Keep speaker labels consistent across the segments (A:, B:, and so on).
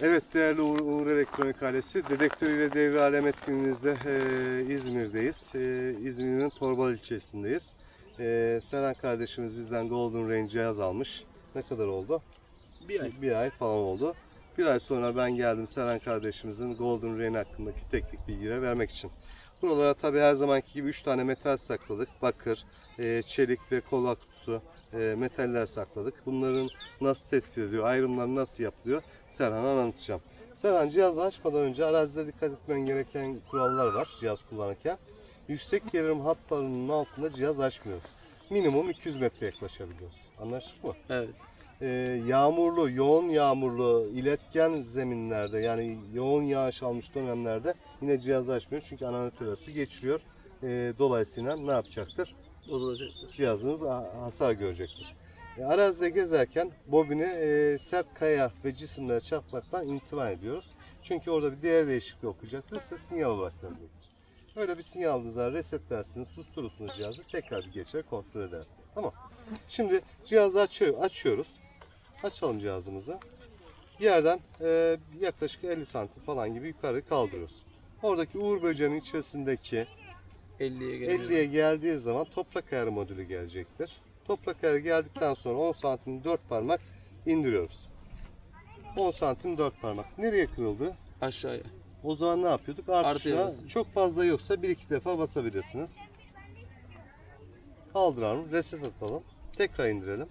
A: Evet değerli Uğur, Uğur Elektronik ailesi, Dedektör ile Devre Alem etkinliğimizde e, İzmir'deyiz. E, İzmir'in Torbalı ilçesindeyiz. E, Serhan kardeşimiz bizden Golden Range cihaz almış. Ne kadar oldu?
B: Bir ay.
A: Bir ay falan oldu. Bir ay sonra ben geldim Serhan kardeşimizin Golden Rain hakkındaki teknik bilgileri vermek için. Buralara tabi her zamanki gibi 3 tane metal sakladık. Bakır, e, çelik ve kola kutusu e, metaller sakladık. Bunların nasıl tespit ediliyor, ayrımları nasıl yapılıyor Serhan'a anlatacağım. Serhan cihazı açmadan önce arazide dikkat etmen gereken kurallar var cihaz kullanırken. Yüksek gerilim hatlarının altında cihaz açmıyoruz. Minimum 200 metre yaklaşabiliyoruz. Anlaştık mı?
B: Evet.
A: Ee, yağmurlu, yoğun yağmurlu, iletken zeminlerde yani yoğun yağış almış dönemlerde yine cihazı açmıyor çünkü analitöre su geçiriyor. Ee, dolayısıyla ne yapacaktır?
B: Bozulacaktır.
A: Cihazınız ha- hasar görecektir. E, arazide gezerken bobini e, sert kaya ve cisimlere çarpmaktan intiba ediyoruz. Çünkü orada bir değer değişikliği okuyacaktır, size sinyal olarak verecektir. Öyle bir sinyal aldığınız zaman resetlersiniz, susturursunuz cihazı, tekrar bir geçer kontrol edersiniz. Tamam. Şimdi cihazı açıyor, açıyoruz. Açalım cihazımızı. Yerden e, yaklaşık 50 santim falan gibi yukarı kaldırıyoruz. Oradaki uğur böceğinin içerisindeki
B: 50'ye geliyor.
A: 50'ye geldiği zaman toprak ayarı modülü gelecektir. Toprak ayarı geldikten sonra 10 santim 4 parmak indiriyoruz. 10 santim 4 parmak. Nereye kırıldı?
B: Aşağıya.
A: O zaman ne yapıyorduk? Artı
B: Artıya
A: tuşuna
B: basın.
A: çok fazla yoksa bir iki defa basabilirsiniz. Kaldıralım, reset atalım. Tekrar indirelim.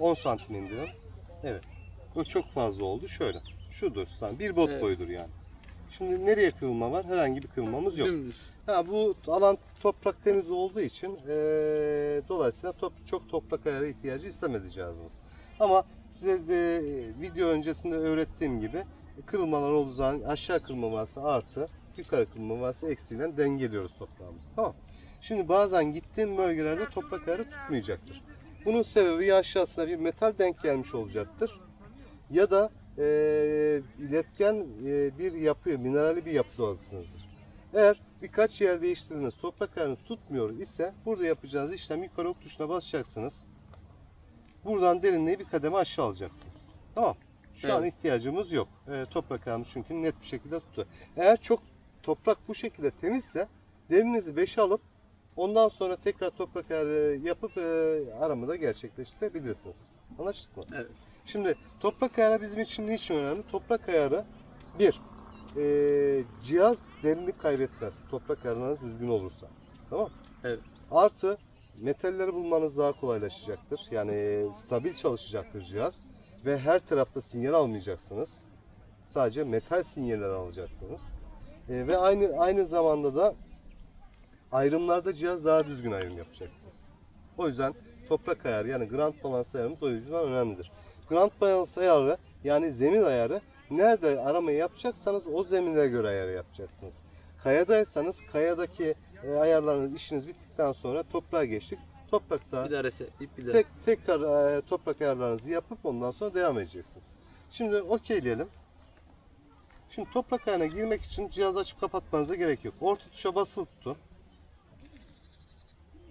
A: 10 santim indirelim. Evet. Bu çok fazla oldu. Şöyle. Şudur. Tamam. Bir bot
B: Evet.
A: boyudur yani. Şimdi nereye kırılma var? Herhangi bir kırılmamız yok.
B: Dümdüz.
A: Ha, bu alan toprak temiz olduğu için eee, dolayısıyla top, çok toprak ayarı ihtiyacı istemedi cihazımız. Ama size de video öncesinde öğrettiğim gibi kırılmalar olduğu zaman aşağı kırılma varsa artı, yukarı kırılma varsa eksiyle dengeliyoruz toprağımızı. Tamam. Şimdi bazen gittiğim bölgelerde toprak ayarı tutmayacaktır. Bunun sebebi ya aşağısına bir metal denk gelmiş olacaktır ya da eee iletken eee, bir yapı, minerali bir yapı doğasınızdır. Eğer birkaç yer değiştirdiğiniz toprak ayarını tutmuyor ise burada yapacağınız işlem yukarı ok tuşuna basacaksınız. Buradan derinliği bir kademe aşağı alacaksınız. Tamam. Şu an
B: Evet.
A: ihtiyacımız yok. Ee, toprak ayarını çünkü net bir şekilde tuttu. Eğer çok toprak bu şekilde temizse derinizi 5'e alıp ondan sonra tekrar toprak ayarı yapıp e, aramı da gerçekleştirebilirsiniz. Anlaştık mı?
B: Evet.
A: Şimdi toprak ayarı bizim için niçin önemli? Toprak ayarı bir, e, cihaz derinlik kaybetmez. Toprak ayarlarınız düzgün olursa. Tamam
B: Evet.
A: Artı metalleri bulmanız daha kolaylaşacaktır. Yani stabil çalışacaktır cihaz. Ve her tarafta sinyal almayacaksınız. Sadece metal sinyalleri alacaksınız. E, ve aynı aynı zamanda da ayrımlarda cihaz daha düzgün ayrım yapacaktır. O yüzden toprak ayarı yani ground balance ayarımız o yüzden önemlidir. Ground balance ayarı yani zemin ayarı nerede aramayı yapacaksanız o zeminlere göre ayarı yapacaksınız. Kayadaysanız kayadaki e, ayarlarınız işiniz bittikten sonra toprağa geçtik. Toprakta
B: Bir bir
A: tek, tekrar e, toprak ayarlarınızı yapıp ondan sonra devam edeceksiniz. Şimdi okeyleyelim. Şimdi toprak ayarına girmek için cihazı açıp kapatmanıza gerek yok. Orta tuşa basılı tutun.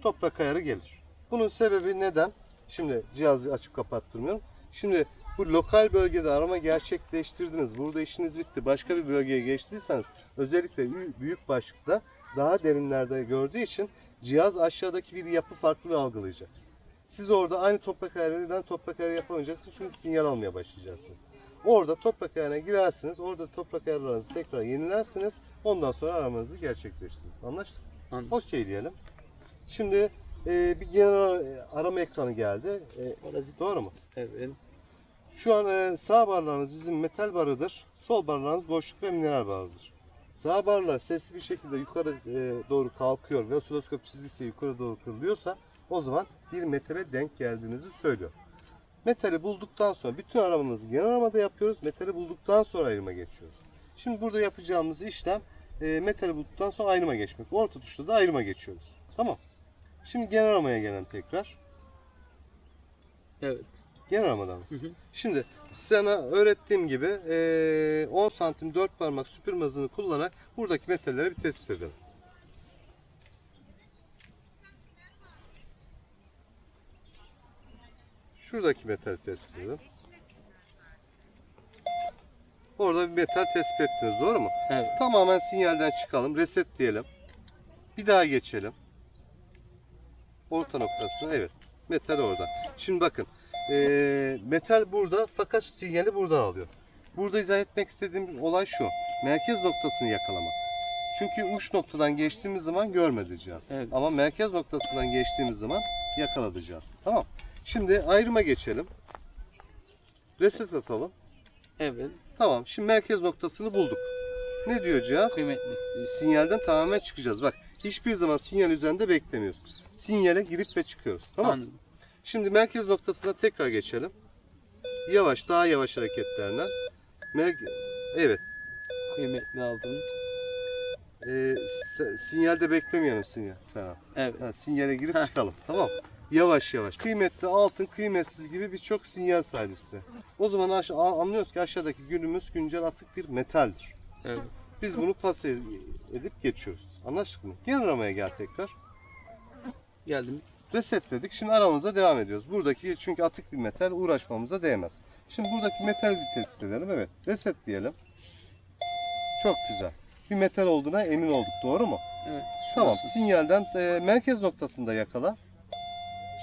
A: Toprak ayarı gelir. Bunun sebebi neden? Şimdi cihazı açıp kapattırmıyorum. Şimdi bu lokal bölgede arama gerçekleştirdiniz. Burada işiniz bitti. Başka bir bölgeye geçtiyseniz özellikle bü- büyük başlıkta daha derinlerde gördüğü için cihaz aşağıdaki bir yapı farklı algılayacak. Siz orada aynı toprak ayarından toprak ayarı yapamayacaksınız çünkü sinyal almaya başlayacaksınız. Orada toprak ayarına girersiniz, orada toprak ayarlarınızı tekrar yenilersiniz, ondan sonra aramanızı gerçekleştiririz. Anlaştık?
B: Anladım.
A: Okey diyelim. Şimdi e, bir genel arama ekranı geldi. E,
B: Parazit.
A: doğru mu?
B: Evet.
A: Şu an e, sağ barlarımız bizim metal barıdır. Sol barlarımız boşluk ve mineral barıdır. Sağ barlar sesli bir şekilde yukarı e, doğru kalkıyor ve osiloskop çizgisi yukarı doğru kırılıyorsa o zaman bir metale denk geldiğinizi söylüyor. Metali bulduktan sonra bütün aramamızı genel aramada yapıyoruz. Metali bulduktan sonra ayrıma geçiyoruz. Şimdi burada yapacağımız işlem e, metali bulduktan sonra ayrıma geçmek. Orta tuşta da ayrıma geçiyoruz. Tamam. Şimdi genel aramaya gelen tekrar.
B: Evet.
A: Genel
B: hı.
A: Şimdi sana öğrettiğim gibi eee, 10 santim 4 parmak süpürme hızını kullanarak buradaki metalleri bir tespit edelim. Şuradaki metali tespit edelim. Orada bir metal tespit ettiniz doğru mu?
B: Evet.
A: Tamamen sinyalden çıkalım. Reset diyelim. Bir daha geçelim. Orta noktası. Evet. Metal orada. Şimdi bakın. eee, metal burada fakat sinyali buradan alıyor. Burada izah etmek istediğim olay şu. Merkez noktasını yakalamak. Çünkü uç noktadan geçtiğimiz zaman görmedi cihaz.
B: Evet.
A: Ama merkez noktasından geçtiğimiz zaman yakaladı cihaz. Tamam. Şimdi ayrıma geçelim. Reset atalım.
B: Evet.
A: Tamam. Şimdi merkez noktasını bulduk. Ne diyor cihaz?
B: Kıymetli.
A: Sinyalden tamamen çıkacağız. Bak hiçbir zaman sinyal üzerinde beklemiyoruz. Sinyale girip ve çıkıyoruz. Tamam.
B: Anladım.
A: Şimdi merkez noktasına tekrar geçelim. Yavaş, daha yavaş hareketlerle. Mer- evet.
B: Kıymetli aldın.
A: E, se- sinyalde beklemeyelim sinyal. Sana.
B: Evet.
A: Ha, sinyale girip
B: Heh.
A: çıkalım. Tamam. Yavaş yavaş. Kıymetli, altın, kıymetsiz gibi birçok sinyal sahibi size. O zaman a- anlıyoruz ki aşağıdaki günümüz güncel atık bir metaldir.
B: Evet.
A: Biz bunu pas ed- edip geçiyoruz. Anlaştık mı? Gel aramaya gel tekrar.
B: Geldim.
A: Resetledik. Şimdi aramıza devam ediyoruz. Buradaki çünkü atık bir metal uğraşmamıza değmez. Şimdi buradaki metal bir tespit edelim. Evet. Reset diyelim. Çok güzel. Bir metal olduğuna emin olduk. Doğru mu?
B: Evet.
A: Tamam.
B: şurası.
A: Sinyalden e, merkez noktasında yakala.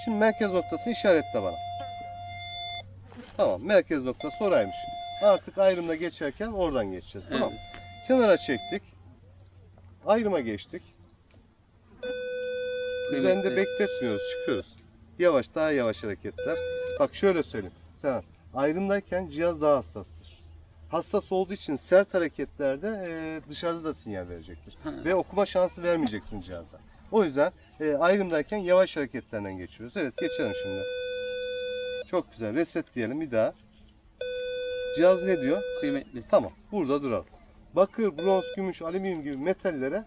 A: Şimdi merkez noktasını işaretle bana. Tamam. Merkez noktası oraymış. Artık ayrımda geçerken oradan geçeceğiz. Tamam.
B: Evet.
A: Kenara çektik. Ayrıma geçtik. Üzerinde bekletmiyoruz, çıkıyoruz. Yavaş, daha yavaş hareketler. Bak şöyle söyleyeyim. Sen ayrımdayken cihaz daha hassastır. Hassas olduğu için sert hareketlerde e, dışarıda da sinyal verecektir. Ve okuma şansı vermeyeceksin cihaza. O yüzden e, ayrımdayken yavaş hareketlerden geçiyoruz. Evet geçelim şimdi. Çok güzel. Reset diyelim bir daha. Cihaz ne diyor?
B: Kıymetli.
A: Tamam. Burada duralım. Bakır, bronz, gümüş, alüminyum gibi metallere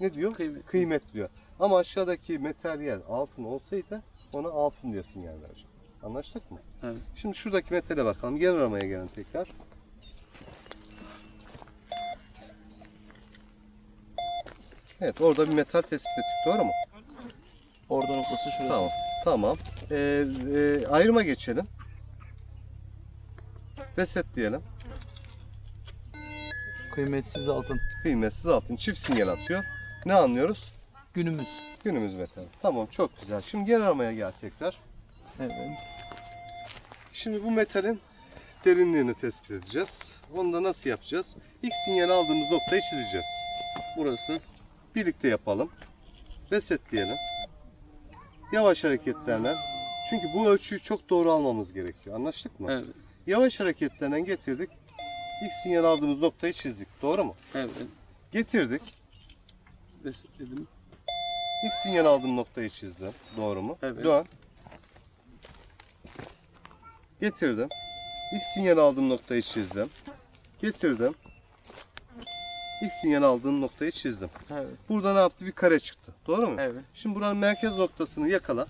A: ne diyor?
B: Kıymetli.
A: Kıymet diyor. Ama aşağıdaki materyal altın olsaydı ona altın diye sinyal verecek. Anlaştık mı?
B: Evet.
A: Şimdi şuradaki metale bakalım. Gel aramaya gelin tekrar. Evet orada bir metal tespit ettik doğru mu?
B: Orada noktası şurası.
A: Tamam. Tamam. Ee, e, ayrıma geçelim. Reset diyelim.
B: Kıymetsiz altın.
A: Kıymetsiz altın çift sinyal atıyor. Ne anlıyoruz?
B: Günümüz.
A: Günümüz metali. Tamam çok güzel. Şimdi gel aramaya gel tekrar.
B: Evet.
A: Şimdi bu metalin derinliğini tespit edeceğiz. Onu da nasıl yapacağız? İlk sinyal aldığımız noktayı çizeceğiz.
B: Burası.
A: Birlikte yapalım. Resetleyelim. Yavaş hareketlerle. Çünkü bu ölçüyü çok doğru almamız gerekiyor. Anlaştık mı?
B: Evet.
A: Yavaş hareketlerle getirdik. İlk sinyal aldığımız noktayı çizdik. Doğru mu?
B: Evet.
A: Getirdik.
B: Resetledim.
A: İlk sinyal aldığım noktayı çizdim. Doğru mu?
B: Evet.
A: Dön. Getirdim. İlk sinyal aldığım noktayı çizdim. Getirdim. İlk sinyal aldığım noktayı çizdim.
B: Evet.
A: Burada ne yaptı? Bir kare çıktı. Doğru mu?
B: Evet.
A: Şimdi buranın merkez noktasını yakala.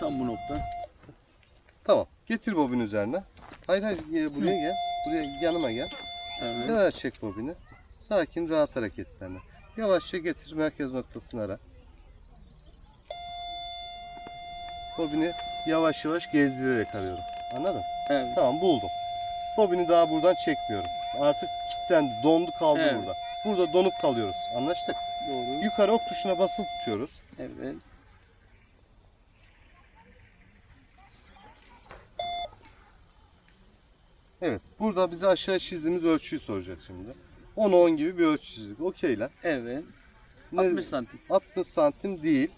B: Tam bu nokta.
A: Tamam. Getir bobin üzerine. Hayır hayır e, buraya gel. Buraya yanıma gel.
B: Evet.
A: Kenara çek bobini. Sakin rahat hareketlerle. Yavaşça getir merkez noktasını ara. Bobini yavaş yavaş gezdirerek arıyorum. Anladın?
B: Evet.
A: Tamam buldum. Bobini daha buradan çekmiyorum. Artık kilitlendi, dondu kaldı
B: Evet.
A: burada. Burada donup kalıyoruz. Anlaştık.
B: Doğru.
A: Yukarı ok tuşuna basılı tutuyoruz.
B: Evet.
A: Evet. Burada bize aşağı çizdiğimiz ölçüyü soracak şimdi. 10 10 gibi bir ölçü çizdik. Okeyler.
B: Evet.
A: Ne-
B: 60 santim.
A: 60 santim değil.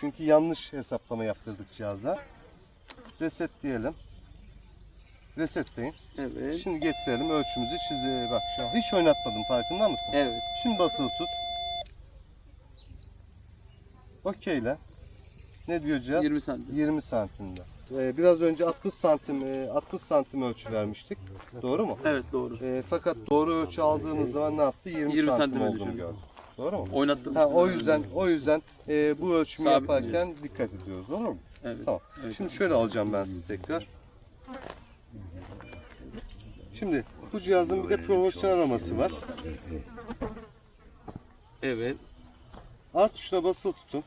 A: Çünkü yanlış hesaplama yaptırdık cihaza. Reset diyelim. Resetleyin.
B: Evet.
A: Şimdi getirelim ölçümüzü çize. Bak şu an hiç oynatmadım farkında mısın?
B: Evet.
A: Şimdi basılı tut. Okeyle. Ne diyor cihaz?
B: 20 santim.
A: 20 santimde. Ee, biraz önce 60 santim e, 60 santim ölçü vermiştik. Doğru mu?
B: Evet doğru.
A: Ee, fakat doğru ölçü aldığımız zaman ne yaptı? 20,
B: 20
A: santim
B: santime
A: olduğunu gördük. Doğru mu?
B: Oynattım.
A: Ha, o yüzden o yüzden e, bu ölçümü
B: Sabitliyoruz.
A: yaparken dikkat ediyoruz. Doğru mu?
B: Evet.
A: Tamam.
B: Evet.
A: Şimdi şöyle alacağım ben sizi tekrar. Şimdi bu cihazın bir de profesyonel araması var.
B: Evet.
A: Art tuşuna basılı tutun.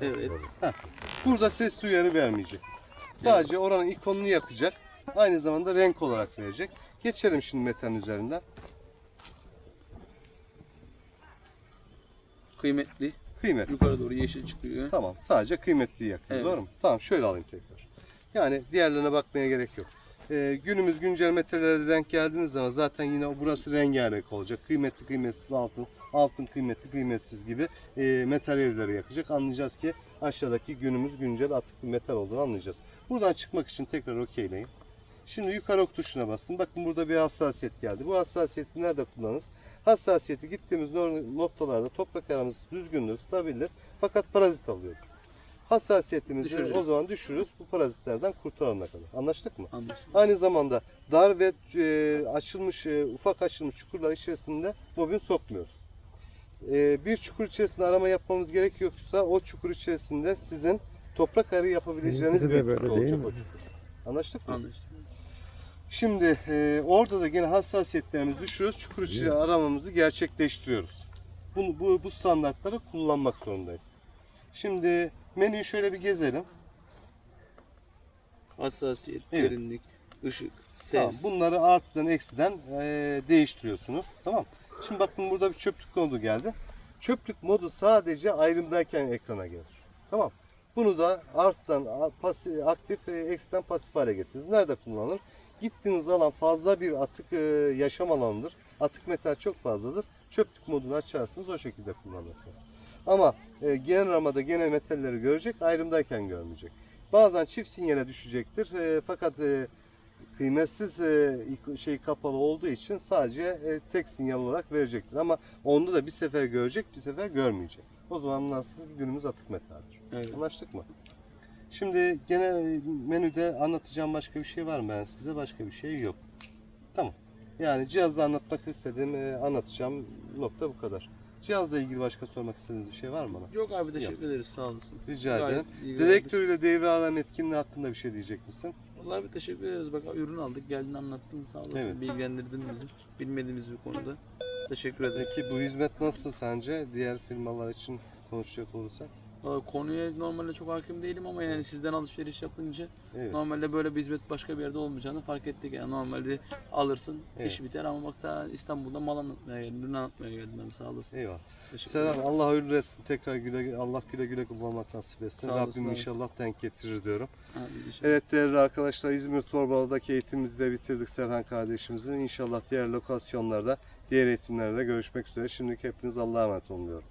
B: Evet.
A: Burada ses uyarı vermeyecek. Sadece oranın ikonunu yakacak. Aynı zamanda renk olarak verecek. Geçelim şimdi metanın üzerinden.
B: Kıymetli.
A: Kıymet.
B: Yukarı doğru yeşil çıkıyor.
A: Tamam. Sadece kıymetliyi yakıyor.
B: Evet.
A: Doğru mu? Tamam. Şöyle alayım tekrar. Yani diğerlerine bakmaya gerek yok. Ee, günümüz güncel metallere de denk geldiğiniz zaman zaten yine burası rengarenk olacak. Kıymetli kıymetsiz altın, altın kıymetli kıymetsiz gibi e, metal evleri yakacak. Anlayacağız ki aşağıdaki günümüz güncel atık bir metal olduğunu anlayacağız. Buradan çıkmak için tekrar okeyleyin. Şimdi yukarı ok tuşuna basın. Bakın burada bir hassasiyet geldi. Bu hassasiyeti nerede kullanırız? Hassasiyeti gittiğimiz noktalarda toprak aramız düzgünlüğü tutabilir. Fakat parazit alıyor. Hassasiyetimizi
B: Düşüreceğiz.
A: o zaman düşürürüz. Bu parazitlerden kurtarana kadar. Anlaştık mı?
B: Anlaşıldı.
A: Aynı zamanda dar ve e, açılmış, e, ufak açılmış çukurlar içerisinde bobin sokmuyoruz. E, bir çukur içerisinde arama yapmamız gerekiyorsa o çukur içerisinde sizin toprak arı yapabileceğiniz bir
C: böyle
A: çukur
C: değil
A: olacak
C: mi?
A: o çukur. Anlaştık mı?
B: Anlaşıldı.
A: Şimdi e, orada da yine hassasiyetlerimizi düşürüyoruz. Çukur içi aramamızı gerçekleştiriyoruz. Bunu, bu, bu standartları kullanmak zorundayız. Şimdi menüyü şöyle bir gezelim.
B: Hassasiyet,
A: Evet.
B: derinlik, ışık, ses.
A: Tamam, bunları artıdan eksiden e, değiştiriyorsunuz. Tamam. Şimdi bakın burada bir çöplük modu geldi. Çöplük modu sadece ayrımdayken ekrana gelir. Tamam. Bunu da arttan a- pasi- aktif, e, eksiden pasif hale getiririz. Nerede kullanılır? Gittiğiniz alan fazla bir atık e, yaşam alanıdır. Atık metal çok fazladır. Çöplük modunu açarsınız o şekilde kullanırsınız. Ama e, genel ramada gene metalleri görecek, ayrımdayken görmeyecek. Bazen çift sinyale düşecektir. E, fakat e, kıymetsiz e, şey kapalı olduğu için sadece e, tek sinyal olarak verecektir. Ama onda da bir sefer görecek, bir sefer görmeyecek. O zaman nasıl günümüz atık metaldir.
B: Evet.
A: Anlaştık mı? Şimdi gene menüde anlatacağım başka bir şey var mı ben size? Başka bir şey yok. Tamam. Yani cihazda anlatmak istediğim, e, anlatacağım nokta bu kadar. Cihazla ilgili başka sormak istediğiniz bir şey var mı bana?
B: Yok abi teşekkür ederiz sağ olasın.
A: Rica
B: Gayet
A: ederim.
B: iyi
A: Dedektör ile devre alem etkinliği hakkında bir şey diyecek misin?
B: Vallahi bir teşekkür ederiz. Bak ürün aldık geldin anlattın sağ olasın.
A: Evet.
B: Bilgilendirdin bizi. Bilmediğimiz bir konuda. Teşekkür ederiz.
A: Peki bu hizmet nasıl sence diğer firmalar için konuşacak olursak?
B: Konuya normalde çok hakim değilim ama yani sizden alışveriş yapınca
A: Evet.
B: normalde böyle bir hizmet başka bir yerde olmayacağını fark ettik. Yani normalde alırsın
A: Evet.
B: iş biter ama bak daha İstanbul'da mal anlatmaya geldim, ürün anlatmaya geldim abi sağ olasın.
A: Eyvallah.
B: Ederim.
A: Allah hayırlı etsin. Tekrar güle Allah güle güle kullanmak nasip etsin.
B: Sağ olasın
A: Rabbim
B: abi.
A: inşallah denk getirir diyorum.
B: İnşallah.
A: Evet değerli arkadaşlar İzmir Torbalı'daki eğitimimizi de bitirdik Serhan kardeşimizin. İnşallah diğer lokasyonlarda, diğer eğitimlerde görüşmek üzere. Şimdilik hepiniz Allah'a emanet olun diyorum.